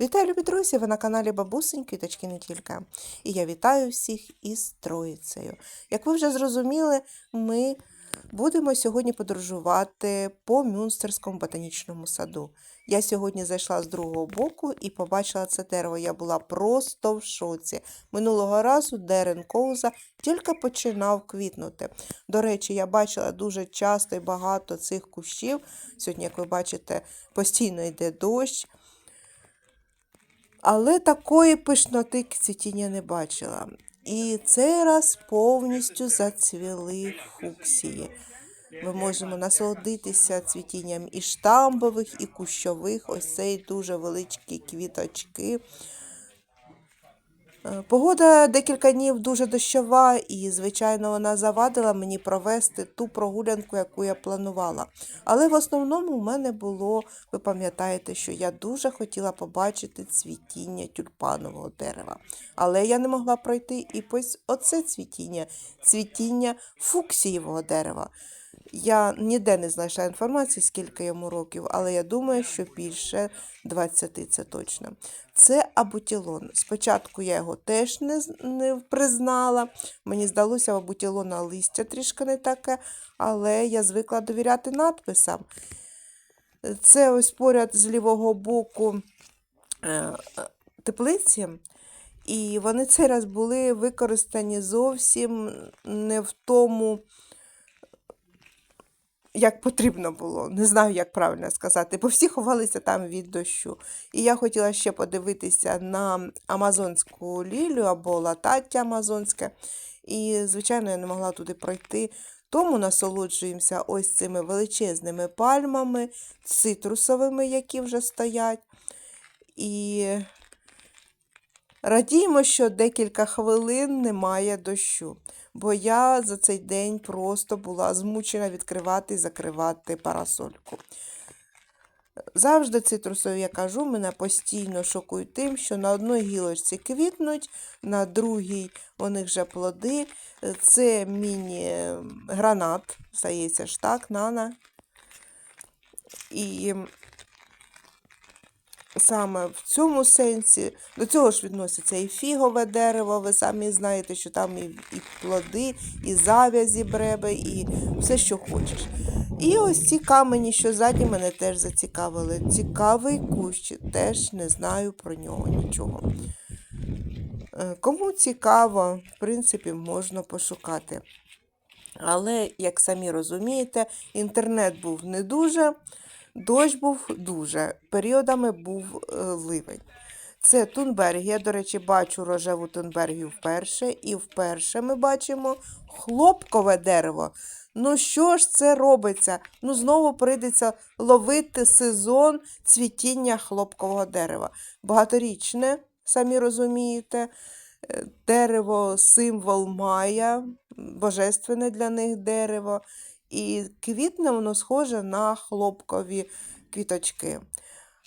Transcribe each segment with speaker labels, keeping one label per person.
Speaker 1: Вітаю, любі друзі! Ви на каналі Бабусеньки Квіточки не тільки. І я вітаю всіх із Троїцею. Як ви вже зрозуміли, ми будемо сьогодні подорожувати по Мюнстерському ботанічному саду. Я сьогодні зайшла з другого боку і побачила це дерево. Я була просто в шоці. Минулого разу дерен коуза тільки починав квітнути. До речі, я бачила дуже часто і багато цих кущів. Сьогодні, як ви бачите, постійно йде дощ. Але такої пишноти цвітіння не бачила. І цей раз повністю зацвіли фуксії. Ми можемо насолодитися цвітінням і штамбових, і кущових, ось цей дуже великі квіточки. Е, Погода декілька днів дуже дощова, і, звичайно, вона завадила мені провести ту прогулянку, яку я планувала. Але в основному в мене було, ви пам'ятаєте, що я дуже хотіла побачити цвітіння тюльпанового дерева. Але я не могла пройти і ось оце цвітіння, цвітіння фуксієвого дерева. Я ніде не знайшла інформації, скільки йому років, але я думаю, що більше 20 це точно. Це абутілон. Спочатку я його теж не, не признала. Мені здалося, абутілона листя трішки не таке, але я звикла довіряти надписам. Це ось поряд з лівого боку е, теплиці. І вони цей раз були використані зовсім не в тому, як потрібно було. Не знаю, як правильно сказати, бо всі ховалися там від дощу. І я хотіла ще подивитися на амазонську лілю або латаття амазонське. І, звичайно, я не могла туди пройти. Тому насолоджуємося ось цими величезними пальмами, цитрусовими, які вже стоять. І радіємо, що декілька хвилин немає дощу, бо я за цей день просто була змучена відкривати і закривати парасольку. Завжди цитрусові, я кажу, мене постійно шокують тим, що на одній гілочці квітнуть, на другій у них вже плоди. Це міні-гранат, здається ж так, нана. І саме в цьому сенсі до цього ж відноситься і фігове дерево, ви самі знаєте, що там і, і плоди, і завязі бреби, і все, що хочеш. І ось ці камені, що ззаді мене теж зацікавили. Цікавий кущ, теж не знаю про нього нічого. Е, Кому цікаво, в принципі, можна пошукати. Але, як самі розумієте, інтернет був не дуже, дощ був дуже, періодами був е, ливень. Це Тунбергія, до речі, бачу рожеву Тунбергію вперше, і вперше ми бачимо хлопкове дерево. Ну що ж це робиться? Ну знову прийдеться ловити сезон цвітіння хлопкового дерева. Багаторічне, самі розумієте, е, дерево символ мая, божественне для них дерево. І квітне воно схоже на хлопкові квіточки.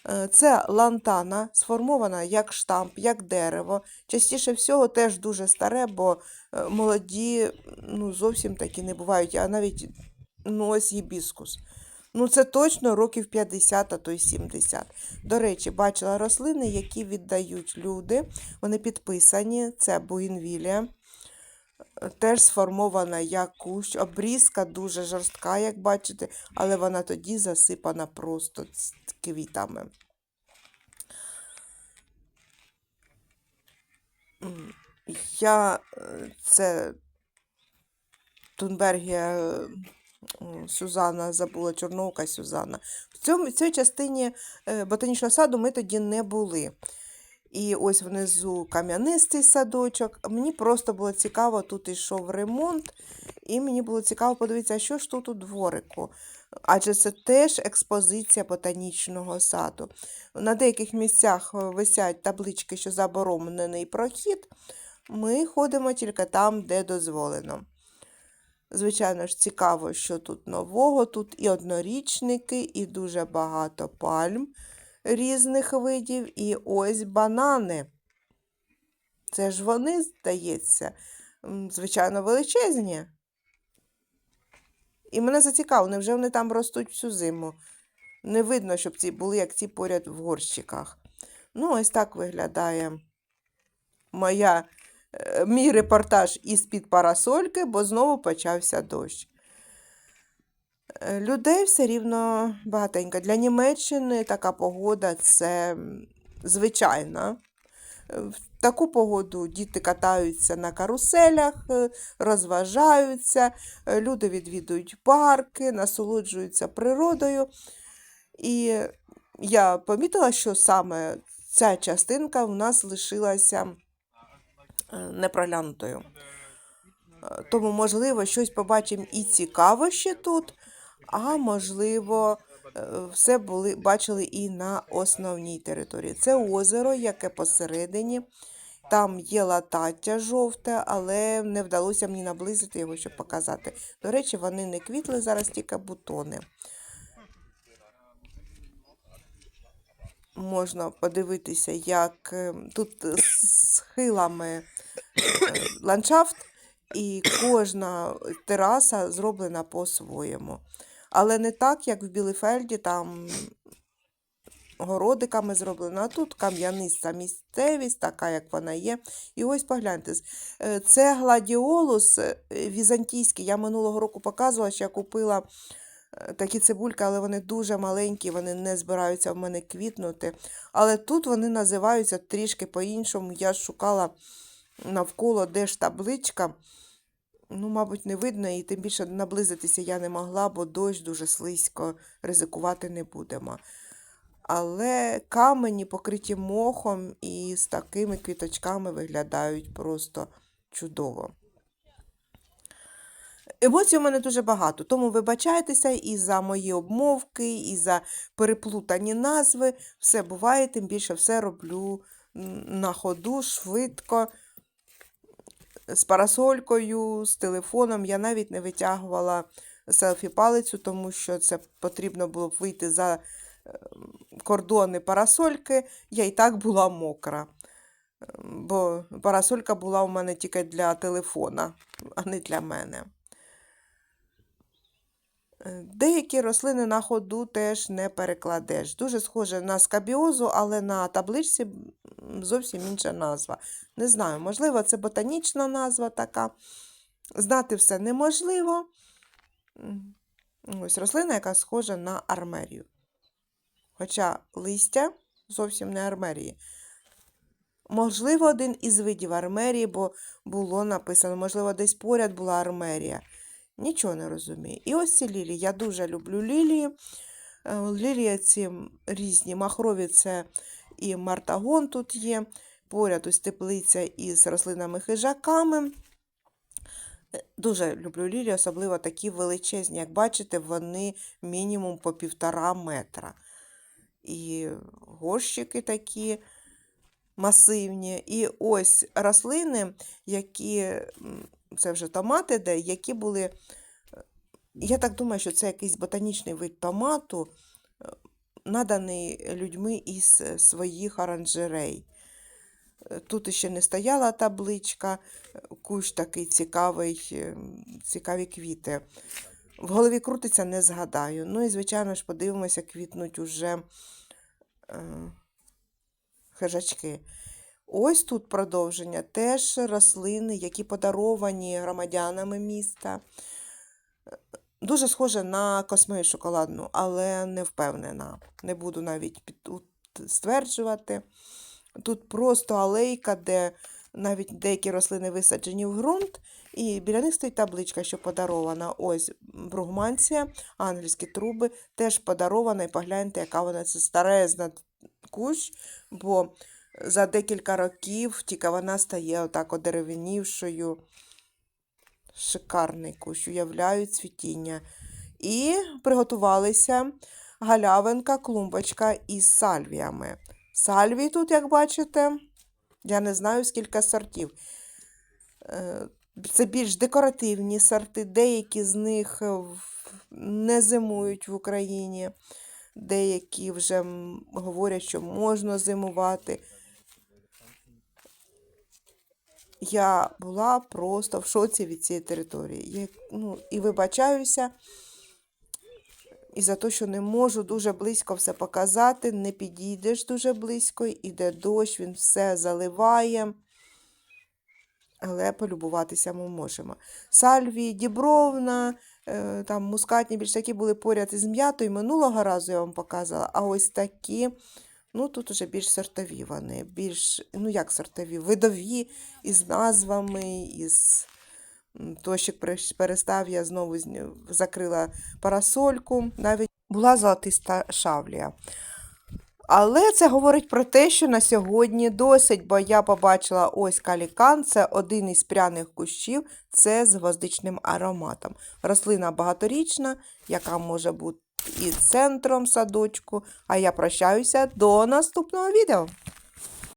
Speaker 1: Е, Це лантана, сформована як штамп, як дерево. Частіше всього теж дуже старе, бо е, молоді ну, зовсім такі не бувають, а навіть ну, ось гібіскус. Ну, це точно років 50, а то й 70. До речі, бачила рослини, які віддають люди. Вони підписані. Це бугінвілія. Теж сформована як кущ, обрізка дуже жорстка, як бачите, але вона тоді засипана просто квітами. Я е, це Тунбергія е, Сюзанна, забула, Чорноука Сюзанна. В цьому, в цій частині е, ботанічного саду ми тоді не були. І ось внизу кам'янистий садочок. Мені просто було цікаво, тут йшов ремонт, і мені було цікаво подивитися, що ж тут у дворику. Адже це теж експозиція ботанічного саду. На деяких місцях е, висять таблички, що заборонений прохід. Ми ходимо тільки там, де дозволено. Звичайно ж, цікаво, що тут нового. Тут і однорічники, і дуже багато пальм різних видів, і ось банани. Це ж вони, здається, звичайно, величезні. І мене зацікавило, невже вони там ростуть всю зиму? Не видно, щоб ці були як ці поряд в горщиках. Ну, ось так виглядає моя, е, мій репортаж із-під парасольки, бо знову почався дощ. Е, Людей все рівно багатенько. Для Німеччини така погода це звичайна. Е, В таку погоду діти катаються на каруселях, е, розважаються, люди відвідують парки, насолоджуються природою. І я помітила, що саме ця частинка в нас лишилася непроглянутою. Тому, можливо, щось побачимо і цікаво ще тут, а можливо, е, все були, бачили і на основній території. Це озеро, яке посередині. Там є латаття жовте, але не вдалося мені наблизити його, щоб показати. До речі, вони не квітли, зараз тільки бутони. Можна подивитися, як е, тут схилами е, ландшафт, і кожна тераса зроблена по-своєму. Але не так, як в Білефельді, там городиками зроблено, а тут кам'яниста місцевість, така, як вона є. І ось погляньте, е, це гладіолус е, візантійський. Я минулого року показувала, що я купила е, такі цибульки, але вони дуже маленькі, вони не збираються в мене квітнути. Але тут вони називаються трішки по-іншому. Я шукала навколо, де ж табличка. Ну, мабуть, не видно, і тим більше наблизитися я не могла, бо дощ дуже слизько, ризикувати не будемо. Але камені покриті мохом і з такими квіточками виглядають просто чудово. Емоцій у мене дуже багато, тому вибачайтеся і за мої обмовки, і за переплутані назви. Все буває, тим більше все роблю на ходу, швидко, з парасолькою, з телефоном. Я навіть не витягувала селфі-палицю, тому що це потрібно було б вийти за е, кордони парасольки. Я і так була мокра. Ем, Бо парасолька була у мене тільки для телефона, а не для мене. Деякі рослини на ходу теж не перекладеш. Дуже схоже на скабіозу, але на табличці зовсім інша назва. Не знаю, можливо, це ботанічна назва така. Знати все неможливо. Ось рослина, яка схожа на армерію. Хоча листя зовсім не армерії. Можливо, один із видів армерії, бо було написано, можливо, десь поряд була армерія. Нічого не розумію. І ось ці лілії. Я дуже люблю лілії. Е, Лілії ці різні. Махрові це і мартагон тут є. Поряд ось теплиця із рослинами-хижаками. Е, Дуже люблю лілії, особливо такі величезні. Як бачите, вони мінімум по півтора метра. І горщики такі масивні. І ось рослини, які, це вже томати, де, які були. е, Я так думаю, що це якийсь ботанічний вид томату, е, наданий людьми із е, своїх оранжерей. Тут ще не стояла табличка, кущ такий цікавий, цікаві квіти. В голові крутиться, не згадаю. Ну і, звичайно ж, подивимося, квітнуть уже е, хижачки. Ось тут продовження. Теж рослини, які подаровані громадянами міста. Е, Дуже схоже на космею шоколадну, але не впевнена. Не буду навіть стверджувати. Тут просто алейка, де навіть деякі рослини висаджені в ґрунт, і біля них стоїть табличка, що подарована. Ось бругманція, ангельські труби, теж подарована. І погляньте, яка вона це старезна кущ, бо за декілька років тільки вона стає отак одеревенівшою. Шикарний кущ, уявляю цвітіння. І приготувалися галявинка, клумбочка із сальвіями. Сальвій тут, як бачите, я не знаю, скільки сортів. Е, Це більш декоративні сорти, деякі з них не зимують в Україні, деякі вже говорять, що можна зимувати. Я була просто в шоці від цієї території. Я, ну, і вибачаюся, І за те, що не можу дуже близько все показати, не підійдеш дуже близько, іде дощ, він все заливає. Але полюбуватися ми можемо. Сальвії, Дібровна, е, там мускатні більш такі були поряд із м'ятою. Минулого разу я вам показувала. А ось такі, ну тут уже більш сортові вони, більш, ну як сортові, видові, із назвами, із м, перестав, я знову закрила парасольку. Навіть була золотиста шавлія. Але це говорить про те, що на сьогодні досить, бо я побачила ось калікан, це один із пряних кущів, це з гвоздичним ароматом. Рослина багаторічна, яка може бути і центром садочку. А я прощаюся до наступного відео.